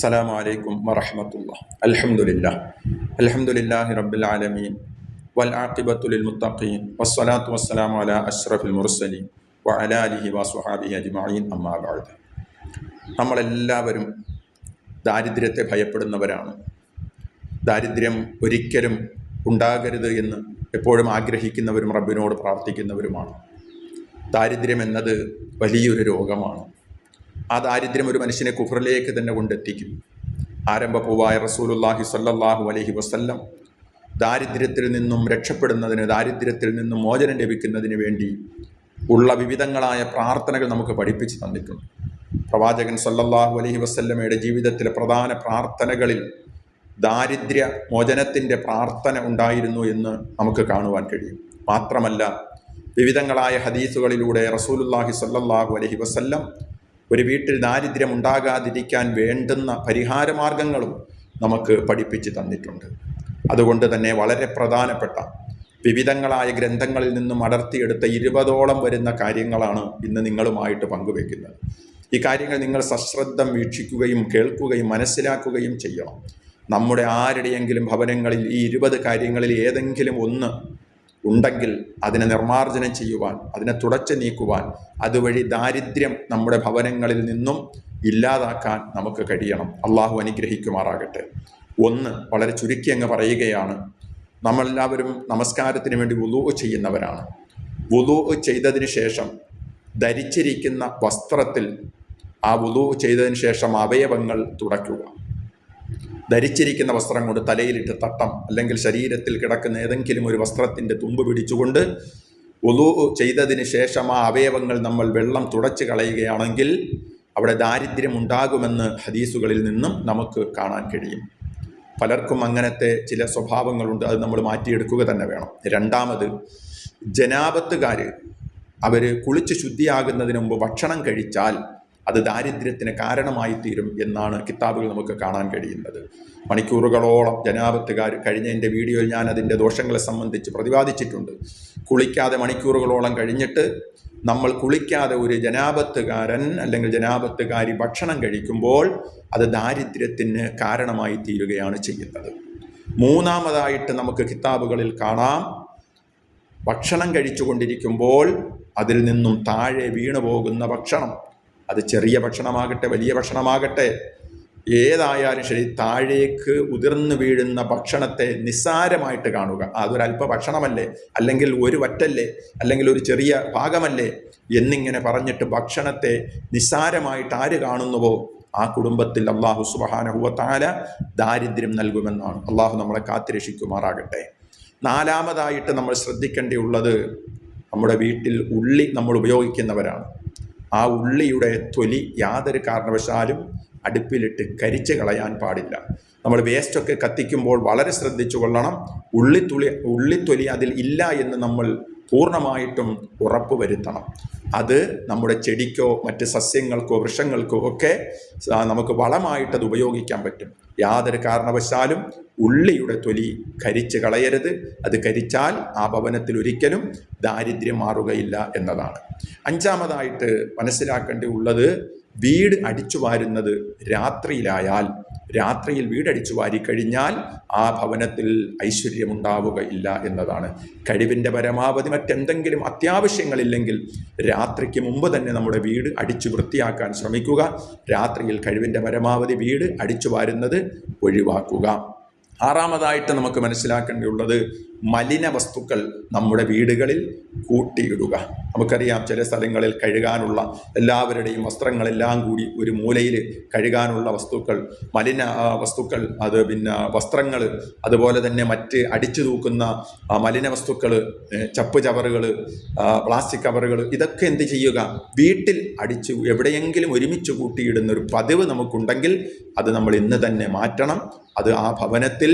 السلام عليكم ورحمة الله الحمد لله الحمد لله رب العالمين والعاقبة للمتقين والصلاة والسلام على أشرف المرسلين وعلى آله وصحابه أجمعين أما بعد നമ്മളെല്ലാവരും ദാരിദ്ര്യത്തെ ഭയപ്പെടുന്നവരാണ് ദാരിദ്ര്യം ഒരിക്കലും ഉണ്ടാകരുത് എന്ന് എപ്പോഴും ആഗ്രഹിക്കുന്നവരും റബ്ബിനോട് പ്രാർത്ഥിക്കുന്നവരുമാണ് ദാരിദ്ര്യം എന്നത് വലിയൊരു രോഗമാണ് ആ ദാരിദ്ര്യം ഒരു മനുഷ്യനെ കുഫറിലേക്ക് തന്നെ കൊണ്ടെത്തിക്കും. ആരംഭപ്പൂവായ റസൂലുല്ലാഹി സല്ലാഹു അലഹി വസ്ല്ലം ദാരിദ്ര്യത്തിൽ നിന്നും രക്ഷപ്പെടുന്നതിന് ദാരിദ്ര്യത്തിൽ നിന്നും മോചനം ലഭിക്കുന്നതിന് വേണ്ടി ഉള്ള വിവിധങ്ങളായ പ്രാർത്ഥനകൾ നമുക്ക് പഠിപ്പിച്ചു തന്നിട്ടുണ്ട്. പ്രവാചകൻ സല്ലല്ലാഹു അലഹി വസ്ല്ലമയുടെ ജീവിതത്തിലെ പ്രധാന പ്രാർത്ഥനകളിൽ ദാരിദ്ര്യ മോചനത്തിന്റെ പ്രാർത്ഥന ഉണ്ടായിരുന്നു എന്ന് നമുക്ക് കാണുവാൻ കഴിയും. മാത്രമല്ല വിവിധങ്ങളായ ഹദീസുകളിലൂടെ റസൂലുല്ലാഹി സ്വല്ലല്ലാഹു അലഹി വസല്ലം ഒരു വീട്ടിൽ ദാരിദ്ര്യം ഉണ്ടാകാതിരിക്കാൻ വേണ്ടുന്ന പരിഹാരമാർഗങ്ങളും നമുക്ക് പഠിപ്പിച്ച് തന്നിട്ടുണ്ട്. അതുകൊണ്ട് തന്നെ വളരെ പ്രധാനപ്പെട്ട വിവിധങ്ങളായ ഗ്രന്ഥങ്ങളിൽ നിന്നും അടർത്തിയെടുത്ത ഇരുപതോളം വരുന്ന കാര്യങ്ങളാണ് ഇന്ന് നിങ്ങളുമായിട്ട് പങ്കുവെക്കുന്നത് ഈ കാര്യങ്ങൾ നിങ്ങൾ സശ്രദ്ധം വീക്ഷിക്കുകയും കേൾക്കുകയും മനസ്സിലാക്കുകയും ചെയ്യണം. നമ്മുടെ ആരുടെയെങ്കിലും ഭവനങ്ങളിൽ ഈ ഇരുപത് കാര്യങ്ങളിൽ ഏതെങ്കിലും ഒന്ന് ഉണ്ടെങ്കിൽ അതിനെ നിർമ്മാർജനം ചെയ്യുവാൻ അതിനെ തുടച്ചു നീക്കുവാൻ അതുവഴി ദാരിദ്ര്യം നമ്മുടെ ഭവനങ്ങളിൽ നിന്നും ഇല്ലാതാക്കാൻ നമുക്ക് കഴിയണം. അള്ളാഹു അനുഗ്രഹിക്കുമാറാകട്ടെ. ഒന്ന് വളരെ ചുരുക്കി അങ്ങ് പറയുകയാണ്. നമ്മളെല്ലാവരും നമസ്കാരത്തിന് വേണ്ടി വുലു ചെയ്യുന്നവരാണ്. വുലു ചെയ്തതിന് ശേഷം ധരിച്ചിരിക്കുന്ന വസ്ത്രത്തിൽ ആ വുലു ചെയ്തതിന് ശേഷം അവയവങ്ങൾ തുടയ്ക്കുക. ധരിച്ചിരിക്കുന്ന വസ്ത്രം കൊണ്ട് തലയിലിട്ട് തട്ടം അല്ലെങ്കിൽ ശരീരത്തിൽ കിടക്കുന്ന ഏതെങ്കിലും ഒരു വസ്ത്രത്തിന്റെ തുമ്പ് പിടിച്ചുകൊണ്ട് ഒലു ചെയ്തതിന് ശേഷം ആ അവയവങ്ങൾ നമ്മൾ വെള്ളം തുടച്ചു കളയുകയാണെങ്കിൽ അവിടെ ദാരിദ്ര്യം ഉണ്ടാകുമെന്ന് ഹദീസുകളിൽ നിന്നും നമുക്ക് കാണാൻ കഴിയും. പലർക്കും അങ്ങനത്തെ ചില സ്വഭാവങ്ങളുണ്ട്. അത് നമ്മൾ മാറ്റിയെടുക്കുക തന്നെ വേണം. രണ്ടാമത് ജനാപത്തുകാർ അവർ കുളിച്ച് ശുദ്ധിയാകുന്നതിന് മുമ്പ് ഭക്ഷണം കഴിച്ചാൽ അത് ദാരിദ്ര്യത്തിന് കാരണമായി തീരും എന്നാണ് കിതാബുകൾ നമുക്ക് കാണാൻ കഴിയുന്നത്. മണിക്കൂറുകളോളം ജനാപത്തുകാർ കഴിഞ്ഞ എന്റെ വീഡിയോയിൽ ഞാൻ അതിന്റെ ദോഷങ്ങളെ സംബന്ധിച്ച് പ്രതിപാദിച്ചിട്ടുണ്ട്. കുളിക്കാതെ മണിക്കൂറുകളോളം കഴിഞ്ഞിട്ട് നമ്മൾ കുളിക്കാതെ ഒരു ജനാപത്തുകാരൻ അല്ലെങ്കിൽ ജനാപത്തുകാരി ഭക്ഷണം കഴിക്കുമ്പോൾ അത് ദാരിദ്ര്യത്തിന് കാരണമായി തീരുകയാണ് ചെയ്യുന്നത്. മൂന്നാമതായിട്ട് നമുക്ക് കിതാബുകളിൽ കാണാം. ഭക്ഷണം കഴിച്ചുകൊണ്ടിരിക്കുമ്പോൾ അതിൽ നിന്നും താഴെ വീണു പോകുന്ന ഭക്ഷണം. അത് ചെറിയ ഭക്ഷണമാകട്ടെ വലിയ ഭക്ഷണമാകട്ടെ ഏതായാലും ശരി താഴേക്ക് ഉതിർന്നു വീഴുന്ന ഭക്ഷണത്തെ നിസ്സാരമായിട്ട് കാണുക. അതൊരല്പ ഭക്ഷണമല്ലേ? അല്ലെങ്കിൽ ഒരു വറ്റല്ലേ? അല്ലെങ്കിൽ ഒരു ചെറിയ ഭാഗമല്ലേ എന്നിങ്ങനെ പറഞ്ഞിട്ട് ഭക്ഷണത്തെ നിസ്സാരമായിട്ട് ആര് കാണുന്നുവോ? ആ കുടുംബത്തിൽ അള്ളാഹു സുബഹാനഹുവത്താല ദാരിദ്ര്യം നൽകുമെന്നാണ്. അള്ളാഹു നമ്മളെ കാത്തിരക്ഷിക്കുമാറാകട്ടെ നാലാമതായിട്ട് നമ്മൾ ശ്രദ്ധിക്കേണ്ടിയുള്ളത് നമ്മുടെ വീട്ടിൽ ഉള്ളി നമ്മൾ ഉപയോഗിക്കുന്നവരാണ്. ആ ഉള്ളിയുടെ തൊലി യാതൊരു കാരണവശാലും അടുപ്പിലിട്ട് കരിച്ച് കളയാൻ പാടില്ല. നമ്മൾ വേസ്റ്റൊക്കെ കത്തിക്കുമ്പോൾ വളരെ ശ്രദ്ധിച്ചു കൊള്ളണം ഉള്ളിത്തുളി ഉള്ളിത്തൊലി അതിൽ ഇല്ല എന്ന് നമ്മൾ പൂർണമായിട്ടും ഉറപ്പ് വരുത്തണം. അത് നമ്മുടെ ചെടിക്കോ മറ്റ് സസ്യങ്ങൾക്കോ വൃക്ഷങ്ങൾക്കോ ഒക്കെ നമുക്ക് വളമായിട്ടത് ഉപയോഗിക്കാൻ പറ്റും. യാതൊരു കാരണവശാലും ഉള്ളിയുടെ തൊലി കരിച്ച് കളയരുത്. അത് കരിച്ചാൽ ആ ഭവനത്തിൽ ഒരിക്കലും ദാരിദ്ര്യം മാറുകയില്ല എന്നതാണ്. അഞ്ചാമതായിട്ട് മനസ്സിലാക്കേണ്ടി ഉള്ളത് വീട് അടിച്ചു വാരുന്നത് രാത്രിയിലായാൽ രാത്രിയിൽ വീടടിച്ചു വാരിക്കഴിഞ്ഞാൽ ആ ഭവനത്തിൽ ഐശ്വര്യമുണ്ടാവുകയില്ല എന്നതാണ്. കഴിവിന്റെ പരമാവധി മറ്റെന്തെങ്കിലും അത്യാവശ്യങ്ങളില്ലെങ്കിൽ രാത്രിക്ക് മുമ്പ് തന്നെ നമ്മുടെ വീട് അടിച്ചു വൃത്തിയാക്കാൻ ശ്രമിക്കുക. രാത്രിയിൽ കഴിവിന്റെ പരമാവധി വീട് അടിച്ചു വാരുന്നത് ഒഴിവാക്കുക. ആറാമതായിട്ട് നമുക്ക് മനസ്സിലാക്കേണ്ടിയുള്ളത് മലിന വസ്തുക്കൾ നമ്മുടെ വീടുകളിൽ കൂട്ടിയിടുക. നമുക്കറിയാം ചില സ്ഥലങ്ങളിൽ കഴുകാനുള്ള എല്ലാവരുടെയും വസ്ത്രങ്ങളെല്ലാം കൂടി ഒരു മൂലയിൽ കഴുകാനുള്ള വസ്തുക്കൾ മലിന വസ്തുക്കൾ അത് പിന്നെ വസ്ത്രങ്ങൾ അതുപോലെ തന്നെ മറ്റ് അടിച്ചു തൂക്കുന്ന മലിന വസ്തുക്കൾ ചപ്പ് ചവറുകൾ പ്ലാസ്റ്റിക് കവറുകൾ ഇതൊക്കെ എന്ത് ചെയ്യുക? വീട്ടിൽ അടിച്ചു എവിടെയെങ്കിലും ഒരുമിച്ച് കൂട്ടിയിടുന്ന ഒരു പതിവ് നമുക്കുണ്ടെങ്കിൽ അത് നമ്മൾ ഇന്ന് തന്നെ മാറ്റണം. അത് ആ ഭവനത്തിൽ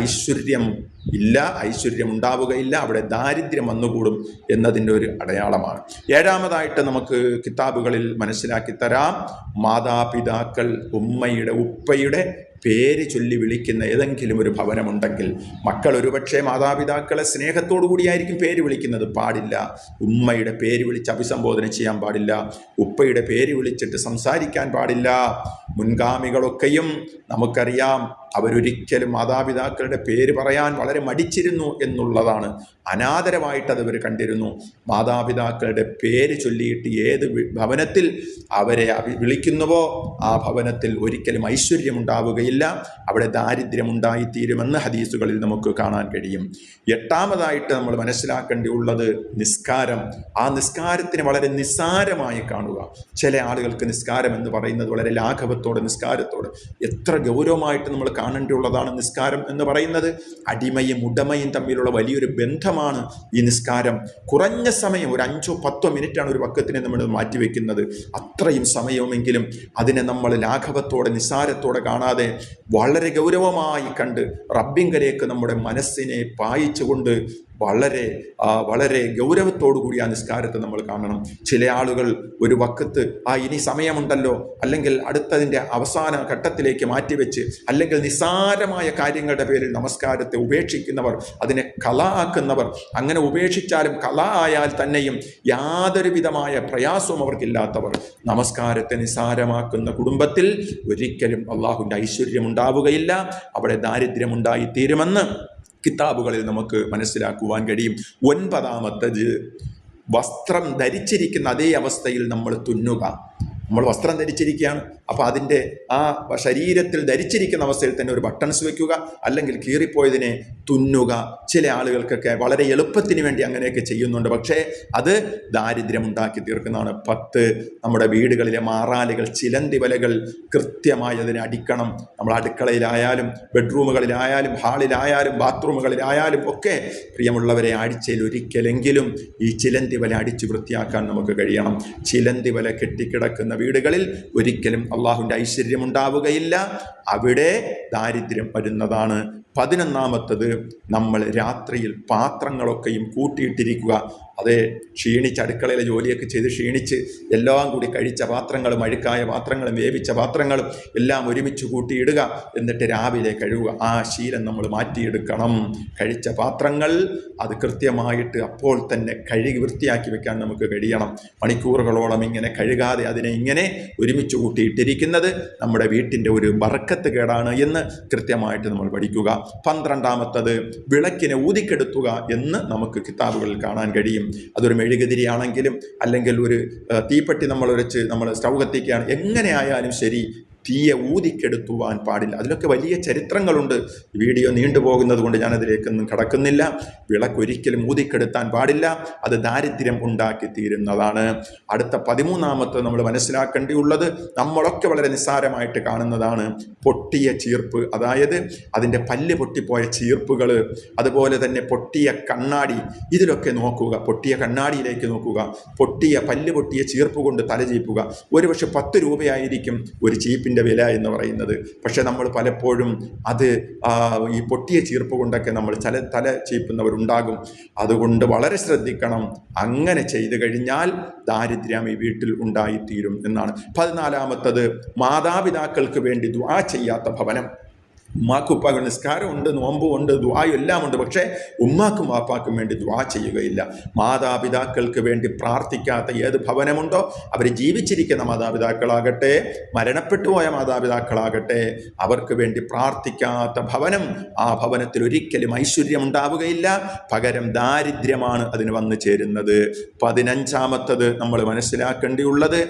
ഐശ്വര്യം ഇല്ല ഐശ്വര്യം ഉണ്ടാവുകയില്ല അവിടെ ദാരിദ്ര്യം വന്നുകൂടും എന്നതിന്റെ ഒരു അടയാളമാണ്. ഏഴാമതായിട്ട് നമുക്ക് കിതാബുകളിൽ മനസ്സിലാക്കി തരാം. മാതാപിതാക്കൾ ഉമ്മയുടെ ഉപ്പയുടെ പേര് ചൊല്ലി വിളിക്കുന്ന ഏതെങ്കിലും ഒരു ഭവനമുണ്ടെങ്കിൽ മക്കൾ ഒരുപക്ഷെ മാതാപിതാക്കളെ സ്നേഹത്തോടു കൂടിയായിരിക്കും പേര് വിളിക്കുന്നത്. പാടില്ല. ഉമ്മയുടെ പേര് വിളിച്ച് അഭിസംബോധന ചെയ്യാൻ പാടില്ല. ഉപ്പയുടെ പേര് വിളിച്ചിട്ട് സംസാരിക്കാൻ പാടില്ല. മുൻഗാമികളൊക്കെയും നമുക്കറിയാം. അവരൊരിക്കലും മാതാപിതാക്കളുടെ പേര് പറയാൻ വളരെ മടിച്ചിരുന്നു എന്നുള്ളതാണ്. അനാദരമായിട്ട് അവർ കണ്ടിരുന്നു. മാതാപിതാക്കളുടെ പേര് ചൊല്ലിയിട്ട് ഏത് ഭവനത്തിൽ അവരെ വിളിക്കുന്നുവോ ആ ഭവനത്തിൽ ഒരിക്കലും ഐശ്വര്യം ഉണ്ടാവുകയില്ല അവിടെ ദാരിദ്ര്യം ഉണ്ടായിത്തീരുമെന്ന് ഹദീസുകളിൽ നമുക്ക് കാണാൻ കഴിയും. എട്ടാമതായിട്ട് നമ്മൾ മനസ്സിലാക്കേണ്ടിയുള്ളത് നിസ്കാരം. ആ നിസ്കാരത്തിന് വളരെ നിസ്സാരമായി കാണുക. ചില ആളുകൾക്ക് നിസ്കാരം എന്ന് പറയുന്നത് വളരെ ലാഘവത്തോടെ നിസ്കാരത്തോടെ. എത്ര ഗൗരവമായിട്ട് നമ്മൾ കാണേണ്ടിയുള്ളതാണ് നിസ്കാരം എന്ന് പറയുന്നത്. അടിമയും ഉടമയും തമ്മിലുള്ള വലിയൊരു ബന്ധമാണ് ഈ നിസ്കാരം. കുറഞ്ഞ സമയം ഒരു അഞ്ചോ പത്തോ മിനിറ്റാണ് ഒരു വക്കത്തിനെ നമ്മൾ മാറ്റിവെക്കുന്നത്. അത്രയും സമയമെങ്കിലും അതിനെ നമ്മൾ ലാഘവത്തോടെ നിസ്സാരത്തോടെ കാണാതെ വളരെ ഗൗരവമായി കണ്ട് റബ്ബിങ്കലേക്ക് നമ്മുടെ മനസ്സിനെ പായിച്ചുകൊണ്ട് വളരെ വളരെ ഗൗരവത്തോടു കൂടി ആ നിസ്കാരത്തെ നമ്മൾ കാണണം. ചില ആളുകൾ ഒരു വക്കത്ത് ആ ഇനി സമയമുണ്ടല്ലോ അല്ലെങ്കിൽ അടുത്തതിന്റെ അവസാന ഘട്ടത്തിലേക്ക് മാറ്റിവെച്ച് അല്ലെങ്കിൽ നിസ്സാരമായ കാര്യങ്ങളുടെ പേരിൽ നമസ്കാരത്തെ ഉപേക്ഷിക്കുന്നവർ അതിനെ കല ആക്കുന്നവർ അങ്ങനെ ഉപേക്ഷിച്ചാലും കല ആയാൽ തന്നെയും യാതൊരു വിധമായ പ്രയാസവും അവർക്കില്ലാത്തവർ നമസ്കാരത്തെ നിസ്സാരമാക്കുന്ന കുടുംബത്തിൽ ഒരിക്കലും അള്ളാഹുവിന്റെ ഐശ്വര്യം ഉണ്ടാവുകയില്ല അവിടെ ദാരിദ്ര്യമുണ്ടായി തീരുമെന്ന് കിതാബുകളിൽ നമുക്ക് മനസ്സിലാക്കുവാൻ കഴിയും. ഒൻപതാമത്തത് വസ്ത്രം ധരിച്ചിരിക്കുന്ന അതേ അവസ്ഥയിൽ നമ്മൾ തുന്നുക. നമ്മൾ വസ്ത്രം ധരിച്ചിരിക്കുകയാണ്. അപ്പോൾ അതിന്റെ ആ ശരീരത്തിൽ ധരിച്ചിരിക്കുന്ന അവസ്ഥയിൽ തന്നെ ഒരു ബട്ടൺസ് വയ്ക്കുക അല്ലെങ്കിൽ കീറിപ്പോയതിനെ തുന്നുക. ചില ആളുകൾക്കൊക്കെ വളരെ എളുപ്പത്തിന് വേണ്ടി അങ്ങനെയൊക്കെ ചെയ്യുന്നുണ്ട്. പക്ഷേ അത് ദാരിദ്ര്യം ഉണ്ടാക്കി തീർക്കുന്നതാണ്. പത്ത് നമ്മുടെ വീടുകളിലെ മാറാലുകൾ ചിലന്തി വലകൾ കൃത്യമായി അതിനെ അടിക്കണം. നമ്മൾ അടുക്കളയിലായാലും ബെഡ്റൂമുകളിലായാലും ഹാളിലായാലും ബാത്റൂമുകളിലായാലും ഒക്കെ പ്രിയമുള്ളവരെ ആഴ്ചയിൽ ഒരിക്കലെങ്കിലും ഈ ചിലന്തി വല അടിച്ചു വൃത്തിയാക്കാൻ നമുക്ക് കഴിയണം. ചിലന്തി വല കെട്ടിക്കിടക്കുന്ന വീടുകളിൽ ഒരിക്കലും അള്ളാഹുവിന്റെ ഐശ്വര്യം ഉണ്ടാവുകയില്ല അവിടെ ദാരിദ്ര്യം വരുന്നതാണ് പതിനൊന്നാമത്തത് നമ്മൾ രാത്രിയിൽ പാത്രങ്ങളൊക്കെയും കൂട്ടിയിട്ടിരിക്കുക. അത് ക്ഷീണിച്ച് അടുക്കളയിലെ ജോലിയൊക്കെ ചെയ്ത് ക്ഷീണിച്ച് എല്ലാം കൂടി കഴിച്ച പാത്രങ്ങളും അഴുക്കായ പാത്രങ്ങളും വേവിച്ച പാത്രങ്ങളും എല്ലാം ഒരുമിച്ച് കൂട്ടിയിടുക. എന്നിട്ട് രാവിലെ കഴുകുക. ആ ശീലം നമ്മൾ മാറ്റിയെടുക്കണം. കഴിച്ച പാത്രങ്ങൾ അത് കൃത്യമായിട്ട് അപ്പോൾ തന്നെ കഴുകി വൃത്തിയാക്കി വെക്കാൻ നമുക്ക് കഴിയണം. മണിക്കൂറുകളോളം ഇങ്ങനെ കഴുകാതെ അതിനെ ഇങ്ങനെ ഒരുമിച്ച് കൂട്ടിയിട്ടിരിക്കുന്നത് നമ്മുടെ വീട്ടിന്റെ ഒരു ബറക്കത്ത് കേടാണ് എന്ന് കൃത്യമായിട്ട് നമ്മൾ പഠിക്കുക. പന്ത്രണ്ടാമത്തത് വിളക്കിനെ ഊതിക്കെടുത്തുക എന്ന് നമുക്ക് കിതാബുകളിൽ കാണാൻ കഴിയും. അതൊരു മെഴുകുതിരിയാണെങ്കിലും അല്ലെങ്കിൽ ഒരു തീപ്പെട്ടി നമ്മൾ ഉരച്ച് നമ്മൾ സ്റ്റൗ കത്തിക്കുകയാണ് എങ്ങനെയായാലും ശരി തീയെ ഊതിക്കെടുത്തുവാൻ പാടില്ല. അതിലൊക്കെ വലിയ ചരിത്രങ്ങളുണ്ട്. വീഡിയോ നീണ്ടുപോകുന്നത് കൊണ്ട് ഞാനതിലേക്കൊന്നും കടക്കുന്നില്ല. വിളക്കൊരിക്കലും ഊതിക്കെടുത്താൻ പാടില്ല. അത് ദാരിദ്ര്യം ഉണ്ടാക്കി തീരുന്നതാണ്. അടുത്ത പതിമൂന്നാമത്തെ നമ്മൾ മനസ്സിലാക്കേണ്ടിയുള്ളത് നമ്മളൊക്കെ വളരെ നിസ്സാരമായിട്ട് കാണുന്നതാണ് പൊട്ടിയ ചീർപ്പ്. അതായത് അതിന്റെ പല്ല് പൊട്ടിപ്പോയ ചീർപ്പുകൾ. അതുപോലെ തന്നെ പൊട്ടിയ കണ്ണാടി. ഇതിലൊക്കെ നോക്കുക. പൊട്ടിയ കണ്ണാടിയിലേക്ക് നോക്കുക. പൊട്ടിയ പല്ല് പൊട്ടിയ ചീർപ്പ് കൊണ്ട് തലചീപ്പുക ഒരുപക്ഷെ പത്ത് രൂപയായിരിക്കും ഒരു ചീപ്പിന്റെ വില എന്ന് പറയുന്നത്. പക്ഷേ നമ്മൾ പലപ്പോഴും അത് ഈ പൊട്ടിയ ചീർപ്പ് കൊണ്ടൊക്കെ നമ്മൾ തല തല ചീപ്പുന്നവരുണ്ടാകും. അതുകൊണ്ട് വളരെ ശ്രദ്ധിക്കണം. അങ്ങനെ ചെയ്തു കഴിഞ്ഞാൽ ദാരിദ്ര്യം ഈ വീട്ടിൽ ഉണ്ടായിത്തീരും എന്നാണ്. പതിനാലാമത്തത് മാതാപിതാക്കൾക്ക് വേണ്ടി ദ്വാ ചെയ്യാത്ത ഭവനം. ഉമ്മാക്കും ഉപ്പാക്കും നിസ്കാരമുണ്ട് നോമ്പുമുണ്ട് ദ്വായും എല്ലാം ഉണ്ട് പക്ഷേ ഉമ്മാക്കും വാപ്പാക്കും വേണ്ടി ദ്വാ ചെയ്യുകയില്ല. മാതാപിതാക്കൾക്ക് വേണ്ടി പ്രാർത്ഥിക്കാത്ത ഏത് ഭവനമുണ്ടോ അവർ ജീവിച്ചിരിക്കുന്ന മാതാപിതാക്കളാകട്ടെ മരണപ്പെട്ടു പോയ മാതാപിതാക്കളാകട്ടെ അവർക്ക് വേണ്ടി പ്രാർത്ഥിക്കാത്ത ഭവനം ആ ഭവനത്തിൽ ഒരിക്കലും ഐശ്വര്യം ഉണ്ടാവുകയില്ല പകരം ദാരിദ്ര്യമാണ് അതിന് വന്നു ചേരുന്നത്. പതിനഞ്ചാമത്തത് നമ്മൾ മനസ്സിലാക്കേണ്ടിയുള്ളത്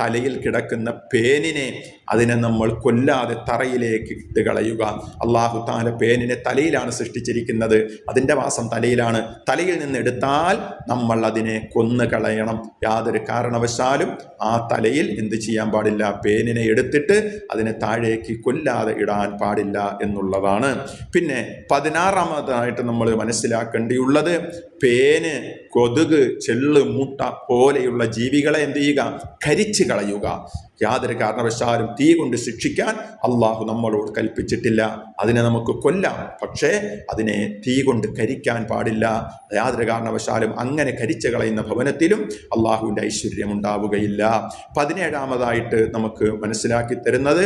തലയിൽ കിടക്കുന്ന പേനിനെ അതിനെ നമ്മൾ കൊല്ലാതെ തറയിലേക്ക് ഇട്ട് കളയുക. അള്ളാഹു താല പേനിനെ തലയിലാണ് സൃഷ്ടിച്ചിരിക്കുന്നത്. അതിന്റെ വാസം തലയിലാണ്. തലയിൽ നിന്ന് എടുത്താൽ നമ്മൾ അതിനെ കൊന്നു കളയണം. യാതൊരു കാരണവശാലും ആ തലയിൽ എന്ത് ചെയ്യാൻ പാടില്ല. പേനിനെ എടുത്തിട്ട് അതിനെ താഴേക്ക് കൊല്ലാതെ ഇടാൻ പാടില്ല എന്നുള്ളതാണ്. പിന്നെ പതിനാറാമതായിട്ട് നമ്മൾ മനസ്സിലാക്കേണ്ടിയുള്ളത് പേന് കൊതുക് ചെള്ള് മുട്ട പോലെയുള്ള ജീവികളെ എന്ത് ചെയ്യുക? കരിച്ചു കളയുക. യാതൊരു കാരണവശാലും തീ കൊണ്ട് ശിക്ഷിക്കാൻ അള്ളാഹു നമ്മളോട് കൽപ്പിച്ചിട്ടില്ല. അതിനെ നമുക്ക് കൊല്ലാം. പക്ഷേ അതിനെ തീ കൊണ്ട് കരിക്കാൻ പാടില്ല. യാതൊരു കാരണവശാലും അങ്ങനെ കരിച്ചു കളയുന്ന ഭവനത്തിലും അള്ളാഹുവിന്റെ ഐശ്വര്യം ഉണ്ടാവുകയില്ല പതിനേഴാമതായിട്ട് നമുക്ക് മനസ്സിലാക്കി തരുന്നത്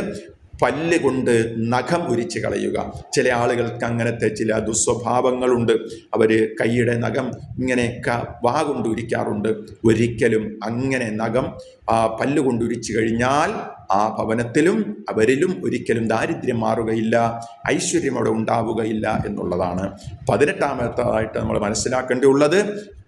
പല്ല് കൊണ്ട് നഖം ഉരിച്ച് കളയുക. ചില ആളുകൾക്ക് അങ്ങനത്തെ ചില ദുസ്വഭാവങ്ങളുണ്ട്. അവർ കൈയുടെ നഖം ഇങ്ങനെ ക വാ കൊണ്ട് ഉരിക്കാറുണ്ട്. ഒരിക്കലും അങ്ങനെ നഖം പല്ല് കൊണ്ട് ഉരിച്ചു കഴിഞ്ഞാൽ ആ ഭവനത്തിലും അവരിലും ഒരിക്കലും ദാരിദ്ര്യം മാറുകയില്ല ഐശ്വര്യം അവിടെ ഉണ്ടാവുകയില്ല എന്നുള്ളതാണ്. പതിനെട്ടാമത്തായിട്ട് നമ്മൾ മനസ്സിലാക്കേണ്ടിയുള്ളത്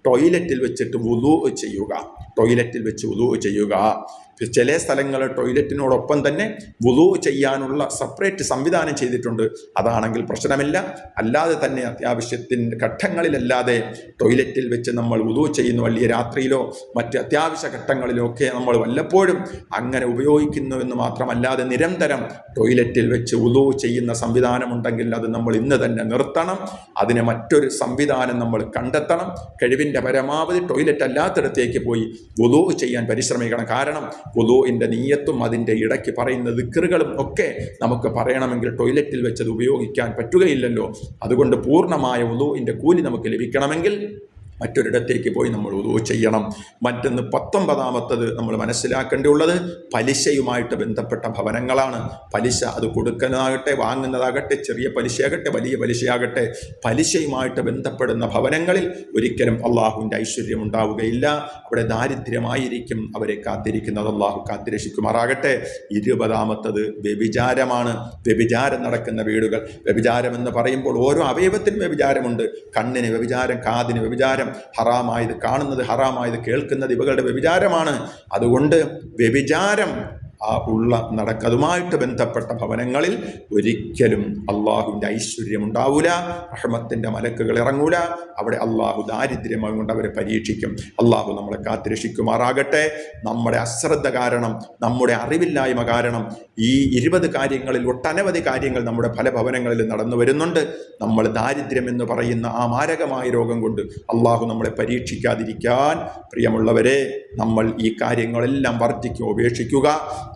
ടോയ്ലറ്റിൽ വെച്ചിട്ട് വുതു ചെയ്യുക. ടോയ്ലറ്റിൽ വെച്ച് വുതു ചെയ്യുക. ചില സ്ഥലങ്ങൾ ടോയ്ലറ്റിനോടൊപ്പം തന്നെ വുളു ചെയ്യാനുള്ള സെപ്പറേറ്റ് സംവിധാനം ചെയ്തിട്ടുണ്ട്. അതാണെങ്കിൽ പ്രശ്നമില്ല. അല്ലാതെ തന്നെ അത്യാവശ്യത്തിന്റെ ഘട്ടങ്ങളിലല്ലാതെ ടോയ്ലറ്റിൽ വെച്ച് നമ്മൾ വുളു ചെയ്യുന്നു വലിയ രാത്രിയിലോ മറ്റ് അത്യാവശ്യ ഘട്ടങ്ങളിലോ ഒക്കെ നമ്മൾ വല്ലപ്പോഴും അങ്ങനെ ഉപയോഗിക്കുന്നു എന്ന് മാത്രമല്ലാതെ നിരന്തരം ടോയ്ലറ്റിൽ വെച്ച് വുളു ചെയ്യുന്ന സംവിധാനമുണ്ടെങ്കിൽ അത് നമ്മൾ ഇന്ന് തന്നെ നിർത്തണം. അതിന് മറ്റൊരു സംവിധാനം നമ്മൾ കണ്ടെത്തണം. കഴിവിന്റെ പരമാവധി ടോയ്ലറ്റ് അല്ലാത്തിടത്തേക്ക് പോയി വുളു ചെയ്യാൻ പരിശ്രമിക്കണം. കാരണം വുളുവിന്റെ നീയത്തും അതിന്റെ ഇടയ്ക്ക് പറയുന്ന ദിക്കറുകളും ഒക്കെ നമുക്ക് പറയണമെങ്കിൽ ടോയ്ലറ്റിൽ വെച്ചത് ഉപയോഗിക്കാൻ പറ്റുകയില്ലല്ലോ. അതുകൊണ്ട് പൂർണമായ വുളുവിന്റെ കൂലി നമുക്ക് ലഭിക്കണമെങ്കിൽ മറ്റൊരിടത്തേക്ക് പോയി നമ്മൾ ഉദു ചെയ്യണം. മറ്റൊന്ന് പത്തൊമ്പതാമത്തത് നമ്മൾ മനസ്സിലാക്കേണ്ടിയുള്ളത് പലിശയുമായിട്ട് ബന്ധപ്പെട്ട ഭവനങ്ങളാണ്. പലിശ അത് കൊടുക്കുന്നതാകട്ടെ വാങ്ങുന്നതാകട്ടെ ചെറിയ പലിശയാകട്ടെ വലിയ പലിശയാകട്ടെ പലിശയുമായിട്ട് ബന്ധപ്പെടുന്ന ഭവനങ്ങളിൽ ഒരിക്കലും അള്ളാഹുവിന്റെ ഐശ്വര്യം ഉണ്ടാവുകയില്ല. അവിടെ ദാരിദ്ര്യമായിരിക്കും അവരെ കാത്തിരിക്കുന്നത്. അള്ളാഹു കാത്തിരക്ഷിക്കുമാറാകട്ടെ. ഇരുപതാമത്തത് വ്യഭിചാരമാണ്. വ്യഭിചാരം നടക്കുന്ന വീടുകൾ. വ്യഭിചാരം എന്ന് പറയുമ്പോൾ ഓരോ അവയവത്തിനും വ്യഭിചാരമുണ്ട്. കണ്ണിന് വ്യഭിചാരം കാതിന് വ്യഭിചാരം ഹറാമായത് കാണുന്നത് ഹറാമായത് കേൾക്കുന്നത് ഇവകളുടെ വ്യഭിചാരമാണ്. അതുകൊണ്ട് വ്യഭിചാരം ആ ഉള്ള നടക്കതുമായിട്ട് ബന്ധപ്പെട്ട ഭവനങ്ങളിൽ ഒരിക്കലും അള്ളാഹുവിന്റെ ഐശ്വര്യം ഉണ്ടാവൂല റഹ്മത്തിന്റെ മലക്കുകൾ ഇറങ്ങൂല അവിടെ അള്ളാഹു ദാരിദ്ര്യം കൊണ്ട് അവരെ പരീക്ഷിക്കും. അള്ളാഹു നമ്മളെ കാത്തിരക്ഷിക്കുമാറാകട്ടെ. നമ്മുടെ അശ്രദ്ധ കാരണം നമ്മുടെ അറിവില്ലായ്മ കാരണം ഈ ഇരുപത് കാര്യങ്ങളിൽ ഒട്ടനവധി കാര്യങ്ങൾ നമ്മുടെ പല ഭവനങ്ങളിൽ നടന്നു വരുന്നുണ്ട്. നമ്മൾ ദാരിദ്ര്യം എന്ന് പറയുന്ന ആ മാരകമായ രോഗം കൊണ്ട് അള്ളാഹു നമ്മളെ പരീക്ഷിക്കാതിരിക്കാൻ പ്രിയമുള്ളവരെ നമ്മൾ ഈ കാര്യങ്ങളെല്ലാം വർദ്ധിക്കുക ഉപേക്ഷിക്കുക.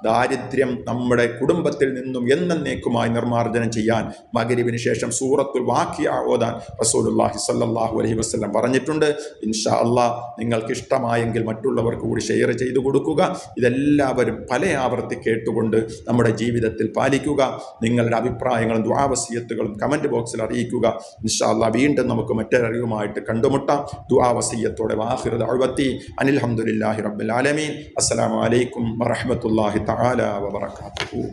ദാരിദ്ര്യം നമ്മുടെ കുടുംബത്തിൽ നിന്നും എന്നേക്കുമായി നിർമ്മാർജനം ചെയ്യാൻ മകരിവിന് ശേഷം സൂറത്തുൽ വാക്കിയ ഓതാൻ റസൂലുല്ലാഹി സല്ലാഹു അലൈഹി വസ്ലം പറഞ്ഞിട്ടുണ്ട്. ഇൻഷാ അള്ളാ നിങ്ങൾക്ക് ഇഷ്ടമായെങ്കിൽ മറ്റുള്ളവർക്ക് കൂടി ഷെയർ ചെയ്തു കൊടുക്കുക. ഇതെല്ലാവരും പല ആവർത്തി കേട്ടുകൊണ്ട് നമ്മുടെ ജീവിതത്തിൽ പാലിക്കുക. നിങ്ങളുടെ അഭിപ്രായങ്ങളും ദ്വാവസീയത്തുകളും കമന്റ് ബോക്സിൽ അറിയിക്കുക. ഇൻഷാ അള്ളാ വീണ്ടും നമുക്ക് മറ്റൊരറിവുമായിട്ട് കണ്ടുമുട്ടാം. ദ്വാവസീയത്തോടെ വാഹിറ അഴുവത്തി അനിൽഹമുല്ലാഹി റബ്ബുൽ ആലമീൻ. അസ്സലാമു അലൈക്കും വറഹമത്തല്ലാഹി تعالى وبركاته.